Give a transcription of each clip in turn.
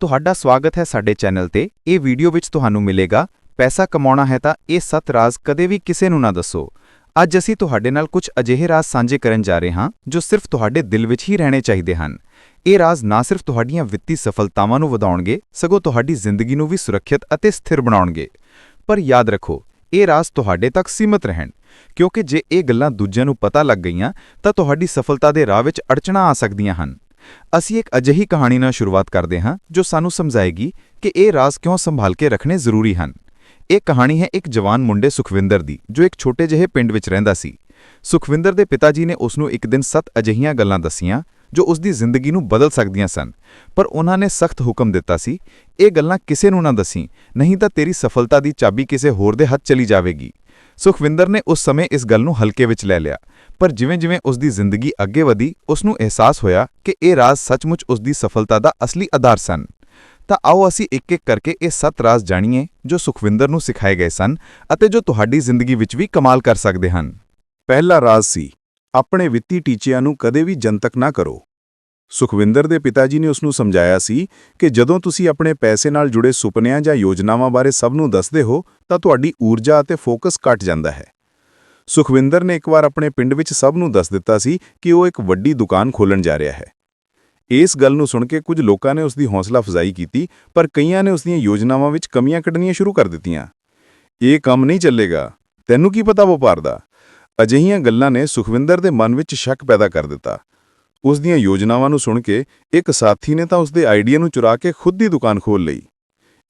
ਤੁਹਾਡਾ ਸਵਾਗਤ ਹੈ ਸਾਡੇ ਚੈਨਲ ਤੇ। ਇਹ ਵੀਡੀਓ ਵਿੱਚ ਤੁਹਾਨੂੰ ਮਿਲੇਗਾ, ਪੈਸਾ ਕਮਾਉਣਾ ਹੈ ਤਾਂ ਇਹ ਸੱਤ ਰਾਜ਼ ਕਦੇ ਵੀ ਕਿਸੇ ਨੂੰ ਨਾ ਦੱਸੋ। ਅੱਜ ਅਸੀਂ ਤੁਹਾਡੇ ਨਾਲ ਕੁਝ ਅਜਿਹੇ ਰਾਜ਼ ਸਾਂਝੇ ਕਰਨ ਜਾ ਰਹੇ ਹਾਂ, ਜੋ ਸਿਰਫ ਤੁਹਾਡੇ ਦਿਲ ਵਿੱਚ ਹੀ ਰਹਿਣੇ ਚਾਹੀਦੇ ਹਨ। ਇਹ ਰਾਜ਼ ਨਾ ਸਿਰਫ ਤੁਹਾਡੀਆਂ ਵਿੱਤੀ ਸਫਲਤਾਵਾਂ ਨੂੰ ਵਧਾਉਣਗੇ, ਸਗੋਂ ਤੁਹਾਡੀ ਜ਼ਿੰਦਗੀ ਨੂੰ ਵੀ ਸੁਰੱਖਿਅਤ ਅਤੇ ਸਥਿਰ ਬਣਾਉਣਗੇ। ਪਰ ਯਾਦ ਰੱਖੋ, ਇਹ ਰਾਜ਼ ਤੁਹਾਡੇ ਤੱਕ ਸੀਮਤ ਰਹਿਣ, ਕਿਉਂਕਿ ਜੇ ਇਹ ਗੱਲਾਂ ਦੂਜਿਆਂ ਨੂੰ ਪਤਾ ਲੱਗ ਗਈਆਂ, ਤਾਂ ਤੁਹਾਡੀ ਸਫਲਤਾ ਦੇ ਰਾਹ ਵਿੱਚ ਅੜਚਣਾ ਆ ਸਕਦੀਆਂ ਹਨ। ਅਸੀਂ ਇੱਕ ਅਜਿਹੀ ਕਹਾਣੀ ਨਾਲ ਸ਼ੁਰੂਆਤ ਕਰਦੇ ਹਾਂ, ਜੋ ਸਾਨੂੰ ਸਮਝਾਏਗੀ ਕਿ ਇਹ ਰਾਜ਼ ਕਿਉਂ ਸੰਭਾਲ ਕੇ ਰੱਖਣੇ ਜ਼ਰੂਰੀ ਹਨ। ਇਹ ਕਹਾਣੀ ਹੈ ਇੱਕ ਜਵਾਨ ਮੁੰਡੇ ਸੁਖਵਿੰਦਰ ਦੀ, ਜੋ ਇੱਕ ਛੋਟੇ ਜਿਹੇ ਪਿੰਡ ਵਿੱਚ ਰਹਿੰਦਾ ਸੀ। ਸੁਖਵਿੰਦਰ ਦੇ ਪਿਤਾ ਜੀ ਨੇ ਉਸ ਨੂੰ ਇੱਕ ਦਿਨ ਸੱਤ ਅਜਿਹੀਆਂ ਗੱਲਾਂ ਦੱਸੀਆਂ, ਜੋ ਉਸ ਦੀ ਜ਼ਿੰਦਗੀ ਨੂੰ ਬਦਲ ਸਕਦੀਆਂ ਸਨ। ਪਰ ਉਹਨਾਂ ਨੇ ਸਖਤ ਹੁਕਮ ਦਿੱਤਾ ਸੀ, ਇਹ ਗੱਲਾਂ ਕਿਸੇ ਨੂੰ ਨਾ ਦੱਸੀ, ਨਹੀਂ ਤਾਂ ਤੇਰੀ ਸਫਲਤਾ ਦੀ ਚਾਬੀ ਕਿਸੇ ਹੋਰ ਦੇ ਹੱਥ ਚਲੀ ਜਾਵੇਗੀ। ਸੁਖਵਿੰਦਰ ਨੇ ਉਸ ਸਮੇਂ ਇਸ ਗੱਲ ਨੂੰ ਹਲਕੇ ਵਿੱਚ ਲੈ ਲਿਆ। ਪਰ ਜਿਵੇਂ-ਜਿਵੇਂ ਉਸ ਦੀ ਜ਼ਿੰਦਗੀ ਅੱਗੇ ਵਧੀ ਉਸ ਨੂੰ ਅਹਿਸਾਸ ਹੋਇਆ ਕਿ ਇਹ ਰਾਜ਼ ਸੱਚਮੁੱਚ ਉਸ ਦੀ ਸਫਲਤਾ ਦਾ ਅਸਲੀ ਆਧਾਰ ਸਨ। ਤਾਂ ਆਓ ਅਸੀਂ ਇੱਕ-ਇੱਕ ਕਰਕੇ ਇਹ ਸੱਤ ਰਾਜ਼ ਜਾਣੀਏ ਜੋ ਸੁਖਵਿੰਦਰ ਨੂੰ ਸਿਖਾਏ ਗਏ ਸਨ ਅਤੇ ਜੋ ਤੁਹਾਡੀ ਜ਼ਿੰਦਗੀ ਵਿੱਚ ਵੀ ਕਮਾਲ ਕਰ ਸਕਦੇ ਹਨ। ਪਹਿਲਾ ਰਾਜ਼ ਸੀ, ਆਪਣੇ ਵਿੱਤੀ ਟੀਚਿਆਂ ਨੂੰ ਕਦੇ ਵੀ ਜਨਤਕ ਨਾ ਕਰੋ। ਸੁਖਵਿੰਦਰ ਦੇ ਪਿਤਾ ਜੀ ਨੇ ਉਸ ਨੂੰ ਸਮਝਾਇਆ ਸੀ ਕਿ ਜਦੋਂ ਤੁਸੀਂ ਆਪਣੇ ਪੈਸੇ ਨਾਲ ਜੁੜੇ ਸੁਪਨਿਆਂ ਜਾਂ ਯੋਜਨਾਵਾਂ ਬਾਰੇ ਸਭ ਨੂੰ ਦੱਸਦੇ ਹੋ, ਤਾਂ ਤੁਹਾਡੀ ਊਰਜਾ ਅਤੇ ਫੋਕਸ ਘਟ ਜਾਂਦਾ ਹੈ। ਸੁਖਵਿੰਦਰ ਨੇ ਇੱਕ ਵਾਰ ਆਪਣੇ ਪਿੰਡ ਵਿੱਚ ਸਭ ਨੂੰ ਦੱਸ ਦਿੱਤਾ ਸੀ ਕਿ ਉਹ ਇੱਕ ਵੱਡੀ ਦੁਕਾਨ ਖੋਲਣ ਜਾ ਰਿਹਾ ਹੈ। ਇਸ ਗੱਲ ਨੂੰ ਸੁਣ ਕੇ ਕੁਝ ਲੋਕਾਂ ਨੇ ਉਸ ਦੀ ਹੌਸਲਾ ਅਫਜ਼ਾਈ ਕੀਤੀ, ਪਰ ਕਈਆਂ ਨੇ ਉਸ ਦੀਆਂ ਯੋਜਨਾਵਾਂ ਵਿੱਚ ਕਮੀਆਂ ਕੱਢਣੀਆਂ ਸ਼ੁਰੂ ਕਰ ਦਿੱਤੀਆਂ। ਇਹ ਕੰਮ ਨਹੀਂ ਚੱਲੇਗਾ। ਤੈਨੂੰ ਕੀ ਪਤਾ ਵਪਾਰ ਦਾ? ਅਜਿਹੀਆਂ ਗੱਲਾਂ ਨੇ ਸੁਖਵਿੰਦਰ ਦੇ ਮਨ ਵਿੱਚ ਸ਼ੱਕ ਪੈਦਾ ਕਰ ਦਿੱਤਾ। ਉਸ ਦੀਆਂ ਯੋਜਨਾਵਾਂ ਨੂੰ ਸੁਣ ਕੇ ਇੱਕ ਸਾਥੀ ਨੇ ਤਾਂ ਉਸ ਦੇ ਆਈਡੀਆ ਨੂੰ ਚੁਰਾ ਕੇ ਖੁਦ ਦੀ ਦੁਕਾਨ ਖੋਲ ਲਈ।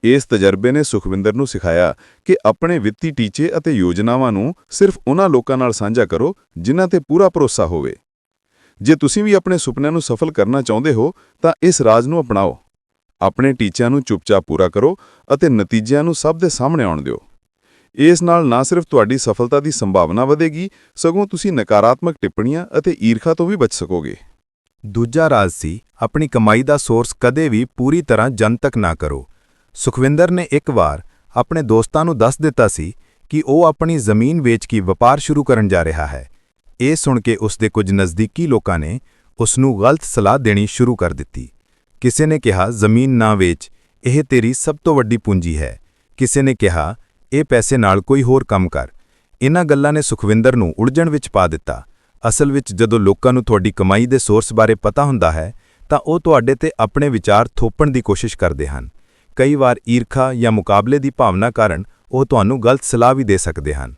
ਇਸ ਤਜਰਬੇ ਨੇ ਸੁਖਵਿੰਦਰ ਨੂੰ ਸਿਖਾਇਆ ਕਿ ਆਪਣੇ ਵਿੱਤੀ ਟੀਚੇ ਅਤੇ ਯੋਜਨਾਵਾਂ ਨੂੰ ਸਿਰਫ ਉਹਨਾਂ ਲੋਕਾਂ ਨਾਲ ਸਾਂਝਾ ਕਰੋ ਜਿਨ੍ਹਾਂ ਤੇ ਪੂਰਾ ਭਰੋਸਾ ਹੋਵੇ। ਜੇ ਤੁਸੀਂ ਵੀ ਆਪਣੇ ਸੁਪਨਿਆਂ ਨੂੰ ਸਫਲ ਕਰਨਾ ਚਾਹੁੰਦੇ ਹੋ, ਤਾਂ ਇਸ ਰਾਜ਼ ਨੂੰ ਅਪਣਾਓ। ਆਪਣੇ ਟੀਚਿਆਂ ਨੂੰ ਚੁੱਪਚਾਪ ਪੂਰਾ ਕਰੋ ਅਤੇ ਨਤੀਜਿਆਂ ਨੂੰ ਸਭ ਦੇ ਸਾਹਮਣੇ ਆਉਣ ਦਿਓ। ਇਸ ਨਾਲ ਨਾ ਸਿਰਫ ਤੁਹਾਡੀ ਸਫਲਤਾ ਦੀ ਸੰਭਾਵਨਾ ਵਧੇਗੀ, ਸਗੋਂ ਤੁਸੀਂ ਨਕਾਰਾਤਮਕ ਟਿੱਪਣੀਆਂ ਅਤੇ ਈਰਖਾ ਤੋਂ ਵੀ ਬਚ ਸਕੋਗੇ। ਦੂਜਾ ਰਾਜ਼ ਸੀ, ਆਪਣੀ ਕਮਾਈ ਦਾ ਸੋਰਸ ਕਦੇ ਵੀ ਪੂਰੀ ਤਰ੍ਹਾਂ ਜਨਤਕ ਨਾ ਕਰੋ। ਸੁਖਵਿੰਦਰ ਨੇ ਇੱਕ ਵਾਰ ਆਪਣੇ ਦੋਸਤਾਂ ਨੂੰ ਦੱਸ ਦਿੱਤਾ ਸੀ ਕਿ ਉਹ ਆਪਣੀ ਜ਼ਮੀਨ ਵੇਚ ਕੇ ਵਪਾਰ ਸ਼ੁਰੂ ਕਰਨ ਜਾ ਰਿਹਾ ਹੈ। ਇਹ ਸੁਣ ਕੇ ਉਸ ਦੇ ਕੁਝ ਨਜ਼ਦੀਕੀ ਲੋਕਾਂ ਨੇ ਉਸ ਨੂੰ ਗਲਤ ਸਲਾਹ ਦੇਣੀ ਸ਼ੁਰੂ ਕਰ ਦਿੱਤੀ। ਕਿਸੇ ਨੇ ਕਿਹਾ, ਜ਼ਮੀਨ ਨਾ ਵੇਚ, ਇਹ ਤੇਰੀ ਸਭ ਤੋਂ ਵੱਡੀ ਪੂੰਜੀ ਹੈ। ਕਿਸੇ ਨੇ ਕਿਹਾ, ਇਹ ਪੈਸੇ ਨਾਲ ਕੋਈ ਹੋਰ ਕੰਮ ਕਰ। ਇਹਨਾਂ ਗੱਲਾਂ ਨੇ ਸੁਖਵਿੰਦਰ ਨੂੰ ਉਲਝਣ ਵਿੱਚ ਪਾ ਦਿੱਤਾ। ਅਸਲ ਵਿੱਚ ਜਦੋਂ ਲੋਕਾਂ ਨੂੰ ਤੁਹਾਡੀ ਕਮਾਈ ਦੇ ਸੋਰਸ ਬਾਰੇ ਪਤਾ ਹੁੰਦਾ ਹੈ, ਤਾਂ ਉਹ ਤੁਹਾਡੇ ਤੇ ਆਪਣੇ ਵਿਚਾਰ ਥੋਪਣ ਦੀ ਕੋਸ਼ਿਸ਼ ਕਰਦੇ ਹਨ। ਕਈ ਵਾਰ ਈਰਖਾ ਜਾਂ ਮੁਕਾਬਲੇ ਦੀ ਭਾਵਨਾ ਕਾਰਨ ਉਹ ਤੁਹਾਨੂੰ ਗਲਤ ਸਲਾਹ ਵੀ ਦੇ ਸਕਦੇ ਹਨ।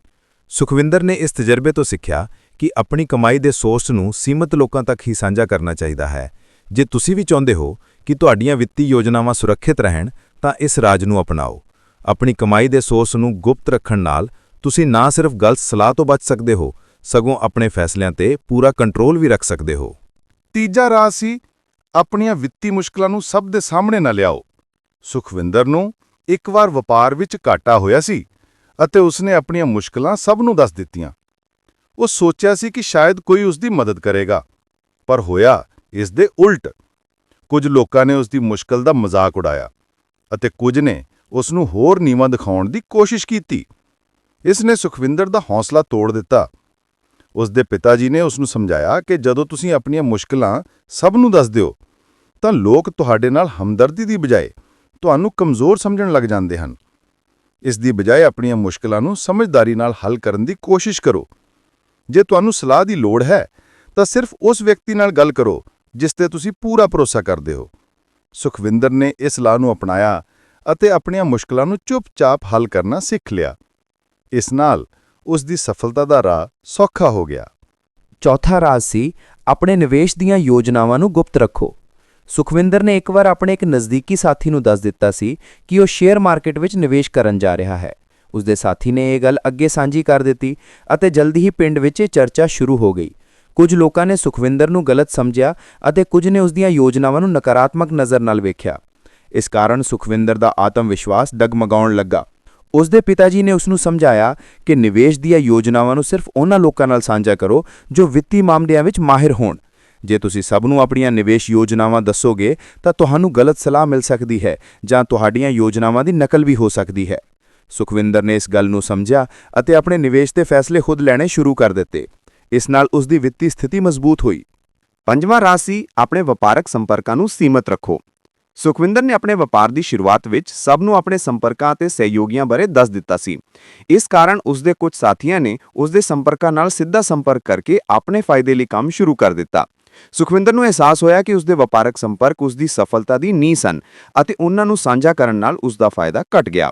ਸੁਖਵਿੰਦਰ ਨੇ ਇਸ ਤਜਰਬੇ ਤੋਂ ਸਿੱਖਿਆ ਕਿ ਆਪਣੀ ਕਮਾਈ ਦੇ ਸੋਰਸ ਨੂੰ ਸੀਮਤ ਲੋਕਾਂ ਤੱਕ ਹੀ ਸਾਂਝਾ ਕਰਨਾ ਚਾਹੀਦਾ ਹੈ। ਜੇ ਤੁਸੀਂ ਵੀ ਚਾਹੁੰਦੇ ਹੋ ਕਿ ਤੁਹਾਡੀਆਂ ਵਿੱਤੀ ਯੋਜਨਾਵਾਂ ਸੁਰੱਖਿਅਤ ਰਹਿਣ, ਤਾਂ ਇਸ ਰਾਜ ਨੂੰ ਅਪਣਾਓ। ਆਪਣੀ ਕਮਾਈ ਦੇ ਸੋਰਸ ਨੂੰ ਗੁਪਤ ਰੱਖਣ ਨਾਲ ਤੁਸੀਂ ਨਾ ਸਿਰਫ ਗਲਤ ਸਲਾਹ ਤੋਂ ਬਚ ਸਕਦੇ ਹੋ ਸਗੋਂ ਆਪਣੇ ਫੈਸਲਿਆਂ ਤੇ ਪੂਰਾ ਕੰਟਰੋਲ ਵੀ ਰੱਖ ਸਕਦੇ ਹੋ। ਤੀਜਾ ਰਾਜ਼ ਸੀ, ਆਪਣੀਆਂ ਵਿੱਤੀ ਮੁਸ਼ਕਲਾਂ ਨੂੰ ਸਭ ਦੇ ਸਾਹਮਣੇ ਨਾ ਲਿਆਓ। ਸੁਖਵਿੰਦਰ ਨੂੰ ਇੱਕ ਵਾਰ ਵਪਾਰ ਵਿੱਚ ਘਾਟਾ ਹੋਇਆ ਸੀ ਅਤੇ ਉਸਨੇ ਆਪਣੀਆਂ ਮੁਸ਼ਕਲਾਂ ਸਭ ਨੂੰ ਦੱਸ ਦਿੱਤੀਆਂ। ਉਹ ਸੋਚਿਆ ਸੀ ਕਿ ਸ਼ਾਇਦ ਕੋਈ ਉਸ ਦੀ ਮਦਦ ਕਰੇਗਾ, ਪਰ ਹੋਇਆ ਇਸ ਦੇ ਉਲਟ। ਕੁਝ ਲੋਕਾਂ ਨੇ ਉਸ ਦੀ ਮੁਸ਼ਕਲ ਦਾ ਮਜ਼ਾਕ ਉਡਾਇਆ ਅਤੇ ਕੁਝ ਨੇ ਉਸ ਨੂੰ ਹੋਰ ਨੀਵਾਂ ਦਿਖਾਉਣ ਦੀ ਕੋਸ਼ਿਸ਼ ਕੀਤੀ। ਇਸ ਨੇ ਸੁਖਵਿੰਦਰ ਦਾ ਹੌਸਲਾ ਤੋੜ ਦਿੱਤਾ ਉਸ ਦੇ ਪਿਤਾ ਜੀ ਨੇ ਉਸ ਨੂੰ ਸਮਝਾਇਆ ਕਿ ਜਦੋਂ ਤੁਸੀਂ ਆਪਣੀਆਂ ਮੁਸ਼ਕਲਾਂ ਸਭ ਨੂੰ ਦੱਸ ਦਿਓ, ਤਾਂ ਲੋਕ ਤੁਹਾਡੇ ਨਾਲ ਹਮਦਰਦੀ ਦੀ ਬਜਾਏ ਤੁਹਾਨੂੰ ਕਮਜ਼ੋਰ ਸਮਝਣ ਲੱਗ ਜਾਂਦੇ ਹਨ। ਇਸ ਦੀ ਬਜਾਏ ਆਪਣੀਆਂ ਮੁਸ਼ਕਲਾਂ ਨੂੰ ਸਮਝਦਾਰੀ ਨਾਲ ਹੱਲ ਕਰਨ ਦੀ ਕੋਸ਼ਿਸ਼ ਕਰੋ। ਜੇ ਤੁਹਾਨੂੰ ਸਲਾਹ ਦੀ ਲੋੜ ਹੈ, ਤਾਂ ਸਿਰਫ ਉਸ ਵਿਅਕਤੀ ਨਾਲ ਗੱਲ ਕਰੋ, ਜਿਸ ਤੇ ਤੁਸੀਂ ਪੂਰਾ ਭਰੋਸਾ ਕਰਦੇ ਹੋ। ਸੁਖਵਿੰਦਰ ਨੇ ਇਸ ਸਲਾਹ ਨੂੰ ਅਪਣਾਇਆ ਅਤੇ ਆਪਣੀਆਂ ਮੁਸ਼ਕਲਾਂ ਨੂੰ ਚੁੱਪਚਾਪ ਹੱਲ ਕਰਨਾ ਸਿੱਖ ਲਿਆ। ਇਸ ਨਾਲ ਉਸ ਦੀ ਸਫਲਤਾ ਦਾ ਰਾਹ ਸੌਖਾ ਹੋ ਗਿਆ। ਚੌਥਾ ਰਾਜ਼ ਸੀ, ਆਪਣੇ ਨਿਵੇਸ਼ ਦੀਆਂ ਯੋਜਨਾਵਾਂ ਨੂੰ ਗੁਪਤ ਰੱਖੋ। ਸੁਖਵਿੰਦਰ ਨੇ ਇੱਕ ਵਾਰ ਆਪਣੇ ਇੱਕ ਨਜ਼ਦੀਕੀ ਸਾਥੀ ਨੂੰ ਦੱਸ ਦਿੱਤਾ ਸੀ ਕਿ ਉਹ ਸ਼ੇਅਰ ਮਾਰਕੀਟ ਵਿੱਚ ਨਿਵੇਸ਼ ਕਰਨ ਜਾ ਰਿਹਾ ਹੈ। ਉਸ ਦੇ ਸਾਥੀ ਨੇ ਇਹ ਗੱਲ ਅੱਗੇ ਸਾਂਝੀ ਕਰ ਦਿੱਤੀ ਅਤੇ ਜਲਦੀ ਹੀ ਪਿੰਡ ਵਿੱਚ ਇਹ ਚਰਚਾ ਸ਼ੁਰੂ ਹੋ ਗਈ। ਕੁਝ ਲੋਕਾਂ ਨੇ ਸੁਖਵਿੰਦਰ ਨੂੰ ਗਲਤ ਸਮਝਿਆ ਅਤੇ ਕੁਝ ਨੇ ਉਸ ਦੀਆਂ ਯੋਜਨਾਵਾਂ ਨੂੰ ਨਕਾਰਾਤਮਕ ਨਜ਼ਰ ਨਾਲ ਵੇਖਿਆ। ਇਸ ਕਾਰਨ ਸੁਖਵਿੰਦਰ ਦਾ ਆਤਮ ਵਿਸ਼ਵਾਸ ਡਗਮਗਾਉਣ ਲੱਗਾ। ਉਸ ਦੇ ਪਿਤਾ ਜੀ ਨੇ ਉਸ ਨੂੰ ਸਮਝਾਇਆ ਕਿ ਨਿਵੇਸ਼ ਦੀਆਂ ਯੋਜਨਾਵਾਂ ਨੂੰ ਸਿਰਫ ਉਹਨਾਂ ਲੋਕਾਂ ਨਾਲ ਸਾਂਝਾ ਕਰੋ ਜੋ ਵਿੱਤੀ ਮਾਮਲਿਆਂ ਵਿੱਚ ਮਾਹਿਰ ਹੋਣ। ਜੇ ਤੁਸੀਂ ਸਭ ਨੂੰ ਆਪਣੀਆਂ ਨਿਵੇਸ਼ ਯੋਜਨਾਵਾਂ ਦੱਸੋਗੇ, ਤਾਂ ਤੁਹਾਨੂੰ ਗਲਤ ਸਲਾਹ ਮਿਲ ਸਕਦੀ ਹੈ ਜਾਂ ਤੁਹਾਡੀਆਂ ਯੋਜਨਾਵਾਂ ਦੀ ਨਕਲ ਵੀ ਹੋ ਸਕਦੀ ਹੈ। ਸੁਖਵਿੰਦਰ ਨੇ ਇਸ ਗੱਲ ਨੂੰ ਸਮਝਿਆ ਅਤੇ ਆਪਣੇ ਨਿਵੇਸ਼ ਦੇ ਫੈਸਲੇ ਖੁਦ ਲੈਣੇ ਸ਼ੁਰੂ ਕਰ ਦਿੱਤੇ। ਇਸ ਨਾਲ ਉਸ ਦੀ ਵਿੱਤੀ ਸਥਿਤੀ ਮਜ਼ਬੂਤ ਹੋਈ। ਪੰਜਵਾਂ ਰਾਜ਼ ਸੀ ਆਪਣੇ ਵਪਾਰਕ ਸੰਪਰਕਾਂ ਨੂੰ ਸੀਮਤ ਰੱਖੋ। ਸੁਖਵਿੰਦਰ ਨੇ ਆਪਣੇ ਵਪਾਰ ਦੀ ਸ਼ੁਰੂਆਤ ਵਿੱਚ ਸਭ ਨੂੰ ਆਪਣੇ ਸੰਪਰਕਾਂ ਅਤੇ ਸਹਿਯੋਗੀਆਂ ਬਾਰੇ ਦੱਸ ਦਿੱਤਾ ਸੀ। ਇਸ ਕਾਰਨ ਉਸ ਦੇ ਕੁਝ ਸਾਥੀਆਂ ਨੇ ਉਸ ਦੇ ਸੰਪਰਕਾਂ ਨਾਲ ਸਿੱਧਾ ਸੰਪਰਕ ਕਰਕੇ ਆਪਣੇ ਫਾਇਦੇ ਲਈ ਕੰਮ ਸ਼ੁਰੂ ਕਰ ਦਿੱਤਾ। ਸੁਖਵਿੰਦਰ ਨੂੰ ਅਹਿਸਾਸ ਹੋਇਆ ਕਿ ਉਸ ਦੇ ਵਪਾਰਕ ਸੰਪਰਕ ਉਸ ਦੀ ਸਫਲਤਾ ਦੀ ਨੀਂਹ ਸਨ ਅਤੇ ਉਹਨਾਂ ਨੂੰ ਸਾਂਝਾ ਕਰਨ ਨਾਲ ਉਸ ਦਾ ਫਾਇਦਾ ਘਟ ਗਿਆ।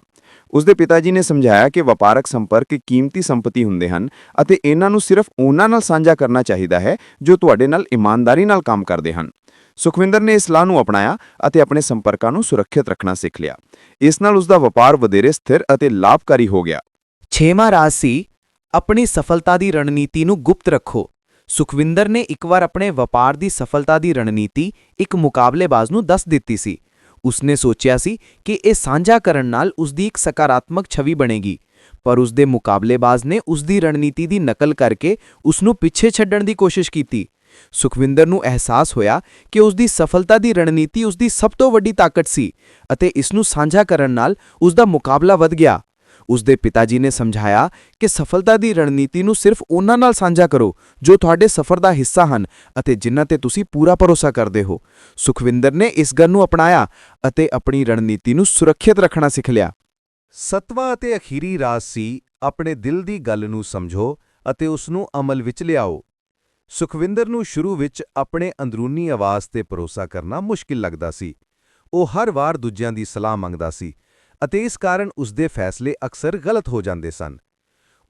ਉਸ ਦੇ ਪਿਤਾ ਜੀ ਨੇ ਸਮਝਾਇਆ ਕਿ ਵਪਾਰਕ ਸੰਪਰਕ ਕੀਮਤੀ ਸੰਪਤੀ ਹੁੰਦੇ ਹਨ ਅਤੇ ਇਹਨਾਂ ਨੂੰ ਸਿਰਫ ਉਹਨਾਂ ਨਾਲ ਸਾਂਝਾ ਕਰਨਾ ਚਾਹੀਦਾ ਹੈ ਜੋ ਤੁਹਾਡੇ ਨਾਲ ਇਮਾਨਦਾਰੀ ਨਾਲ ਕੰਮ ਕਰਦੇ ਹਨ। ਸੁਖਵਿੰਦਰ ਨੇ ਇਸ ਸਲਾਹ ਨੂੰ ਅਪਣਾਇਆ ਅਤੇ ਆਪਣੇ ਸੰਪਰਕਾਂ ਨੂੰ ਸੁਰੱਖਿਅਤ ਰੱਖਣਾ ਸਿੱਖ ਲਿਆ। ਇਸ ਨਾਲ ਉਸ ਦਾ ਵਪਾਰ ਵਧੇਰੇ ਸਥਿਰ ਅਤੇ ਲਾਭਕਾਰੀ ਹੋ ਗਿਆ। ਛੇਵਾਂ ਰਾਜ ਸੀ, ਆਪਣੀ ਸਫਲਤਾ ਦੀ ਰਣਨੀਤੀ ਨੂੰ ਗੁਪਤ ਰੱਖੋ। ਸੁਖਵਿੰਦਰ ਨੇ ਇੱਕ ਵਾਰ ਆਪਣੇ ਵਪਾਰ ਦੀ ਸਫਲਤਾ ਦੀ ਰਣਨੀਤੀ ਇੱਕ ਮੁਕਾਬਲੇਬਾਜ਼ ਨੂੰ ਦੱਸ ਦਿੱਤੀ ਸੀ। ਉਸਨੇ ਸੋਚਿਆ ਸੀ ਕਿ ਇਹ ਸਾਂਝਾ ਕਰਨ ਨਾਲ ਉਸ ਦੀ ਇੱਕ ਸਕਾਰਾਤਮਕ ਛਵੀ ਬਣੇਗੀ, ਪਰ ਉਸ ਦੇ ਮੁਕਾਬਲੇਬਾਜ਼ ਨੇ ਉਸ ਦੀ ਰਣਨੀਤੀ ਦੀ ਨਕਲ ਕਰਕੇ ਉਸ ਨੂੰ ਪਿੱਛੇ ਛੱਡਣ ਦੀ ਕੋਸ਼ਿਸ਼ ਕੀਤੀ। ਸੁਖਵਿੰਦਰ ਨੂੰ ਅਹਿਸਾਸ ਹੋਇਆ ਕਿ ਉਸ ਦੀ ਸਫਲਤਾ ਦੀ ਰਣਨੀਤੀ ਉਸ ਦੀ ਸਭ ਤੋਂ ਵੱਡੀ ਤਾਕਤ ਸੀ ਅਤੇ ਇਸ ਨੂੰ ਸਾਂਝਾ ਕਰਨ ਨਾਲ ਉਸ ਦਾ ਮੁਕਾਬਲਾ ਵਧ ਗਿਆ। ਉਸ ਦੇ ਪਿਤਾ ਜੀ ਨੇ ਸਮਝਾਇਆ ਕਿ ਸਫਲਤਾ ਦੀ ਰਣਨੀਤੀ ਨੂੰ ਸਿਰਫ ਉਹਨਾਂ ਨਾਲ ਸਾਂਝਾ ਕਰੋ ਜੋ ਤੁਹਾਡੇ ਸਫ਼ਰ ਦਾ ਹਿੱਸਾ ਹਨ ਅਤੇ ਜਿਨ੍ਹਾਂ ਤੇ ਤੁਸੀਂ ਪੂਰਾ ਭਰੋਸਾ ਕਰਦੇ ਹੋ। ਸੁਖਵਿੰਦਰ ਨੇ ਇਸ ਗੱਲ ਨੂੰ ਅਪਣਾਇਆ ਅਤੇ ਆਪਣੀ ਰਣਨੀਤੀ ਨੂੰ ਸੁਰੱਖਿਅਤ ਰੱਖਣਾ ਸਿੱਖ ਲਿਆ। ਸੱਤਵਾਂ ਅਤੇ ਅਖੀਰੀ ਰਾਜ ਸੀ, ਆਪਣੇ ਦਿਲ ਦੀ ਗੱਲ ਨੂੰ ਸਮਝੋ ਅਤੇ ਉਸ ਨੂੰ ਅਮਲ ਵਿੱਚ ਲਿਆਓ। ਸੁਖਵਿੰਦਰ ਨੂੰ ਸ਼ੁਰੂ ਵਿੱਚ ਆਪਣੇ ਅੰਦਰੂਨੀ ਆਵਾਜ਼ ਤੇ ਭਰੋਸਾ ਕਰਨਾ ਮੁਸ਼ਕਿਲ ਲੱਗਦਾ ਸੀ। ਉਹ ਹਰ ਵਾਰ ਦੂਜਿਆਂ ਦੀ ਸਲਾਹ ਮੰਗਦਾ ਸੀ ਅਤੇ ਇਸ ਕਾਰਨ ਉਸ ਦੇ ਫੈਸਲੇ ਅਕਸਰ ਗਲਤ ਹੋ ਜਾਂਦੇ ਸਨ।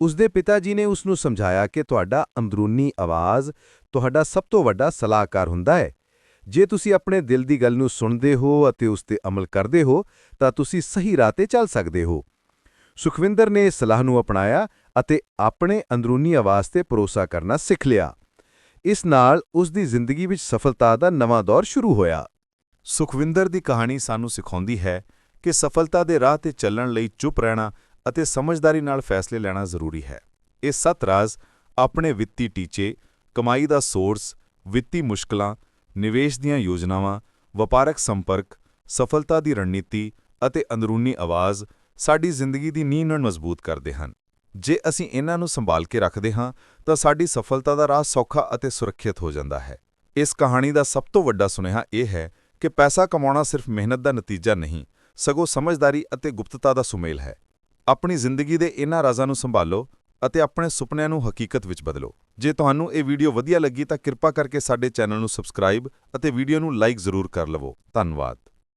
ਉਸ ਦੇ ਪਿਤਾ ਜੀ ਨੇ ਉਸ ਨੂੰ ਸਮਝਾਇਆ ਕਿ ਤੁਹਾਡਾ ਅੰਦਰੂਨੀ ਆਵਾਜ਼ ਤੁਹਾਡਾ ਸਭ ਤੋਂ ਵੱਡਾ ਸਲਾਹਕਾਰ ਹੁੰਦਾ ਹੈ। ਜੇ ਤੁਸੀਂ ਆਪਣੇ ਦਿਲ ਦੀ ਗੱਲ ਨੂੰ ਸੁਣਦੇ ਹੋ ਅਤੇ ਉਸ ਤੇ ਅਮਲ ਕਰਦੇ ਹੋ, ਤਾਂ ਤੁਸੀਂ ਸਹੀ ਰਾਹ ਤੇ ਚੱਲ ਸਕਦੇ ਹੋ। ਸੁਖਵਿੰਦਰ ਨੇ ਇਸ ਸਲਾਹ ਨੂੰ ਅਪਣਾਇਆ ਅਤੇ ਆਪਣੇ ਅੰਦਰੂਨੀ ਆਵਾਜ਼ ਤੇ ਭਰੋਸਾ ਕਰਨਾ ਸਿੱਖ ਲਿਆ। ਇਸ ਨਾਲ ਉਸ ਦੀ ਜ਼ਿੰਦਗੀ ਵਿੱਚ ਸਫਲਤਾ ਦਾ ਨਵਾਂ ਦੌਰ ਸ਼ੁਰੂ ਹੋਇਆ। ਸੁਖਵਿੰਦਰ ਦੀ ਕਹਾਣੀ ਸਾਨੂੰ ਸਿਖਾਉਂਦੀ ਹੈ ਕਿ ਸਫਲਤਾ ਦੇ ਰਾਹ ਤੇ ਚੱਲਣ ਲਈ ਚੁੱਪ ਰਹਿਣਾ ਅਤੇ ਸਮਝਦਾਰੀ ਨਾਲ ਫੈਸਲੇ ਲੈਣਾ ਜ਼ਰੂਰੀ ਹੈ। ਇਹ ਸੱਤ ਰਾਜ਼ ਆਪਣੇ ਵਿੱਤੀ ਟੀਚੇ, ਕਮਾਈ ਦਾ ਸੋਰਸ, ਵਿੱਤੀ ਮੁਸ਼ਕਲਾਂ, ਨਿਵੇਸ਼ ਦੀਆਂ ਯੋਜਨਾਵਾਂ, ਵਪਾਰਕ ਸੰਪਰਕ, ਸਫਲਤਾ ਦੀ ਰਣਨੀਤੀ ਅਤੇ ਅੰਦਰੂਨੀ ਆਵਾਜ਼ ਸਾਡੀ ਜ਼ਿੰਦਗੀ ਦੀ ਨੀਂਹ ਨੂੰ ਮਜ਼ਬੂਤ ਕਰਦੇ ਹਨ। ਜੇ ਅਸੀਂ ਇਹਨਾਂ ਨੂੰ ਸੰਭਾਲ ਕੇ ਰੱਖਦੇ ਹਾਂ, ਤਾਂ ਸਾਡੀ ਸਫਲਤਾ ਦਾ ਰਾਹ ਸੌਖਾ ਅਤੇ ਸੁਰੱਖਿਅਤ ਹੋ ਜਾਂਦਾ ਹੈ। ਇਸ ਕਹਾਣੀ ਦਾ ਸਭ ਤੋਂ ਵੱਡਾ ਸੁਨੇਹਾ ਇਹ ਹੈ ਕਿ ਪੈਸਾ ਕਮਾਉਣਾ ਸਿਰਫ ਮਿਹਨਤ ਦਾ ਨਤੀਜਾ ਨਹੀਂ, ਸਗੋਂ ਸਮਝਦਾਰੀ ਅਤੇ ਗੁਪਤਤਾ ਦਾ ਸੁਮੇਲ ਹੈ। ਆਪਣੀ ਜ਼ਿੰਦਗੀ ਦੇ ਇਹਨਾਂ ਰਾਜ਼ਾਂ ਨੂੰ ਸੰਭਾਲੋ ਅਤੇ ਆਪਣੇ ਸੁਪਨਿਆਂ ਨੂੰ ਹਕੀਕਤ ਵਿੱਚ ਬਦਲੋ। ਜੇ ਤੁਹਾਨੂੰ ਇਹ ਵੀਡੀਓ ਵਧੀਆ ਲੱਗੀ ਤਾਂ ਕਿਰਪਾ ਕਰਕੇ ਸਾਡੇ ਚੈਨਲ ਨੂੰ ਸਬਸਕ੍ਰਾਈਬ ਅਤੇ ਵੀਡੀਓ ਨੂੰ ਲਾਈਕ ਜ਼ਰੂਰ ਕਰ ਲਵੋ। ਧੰਨਵਾਦ।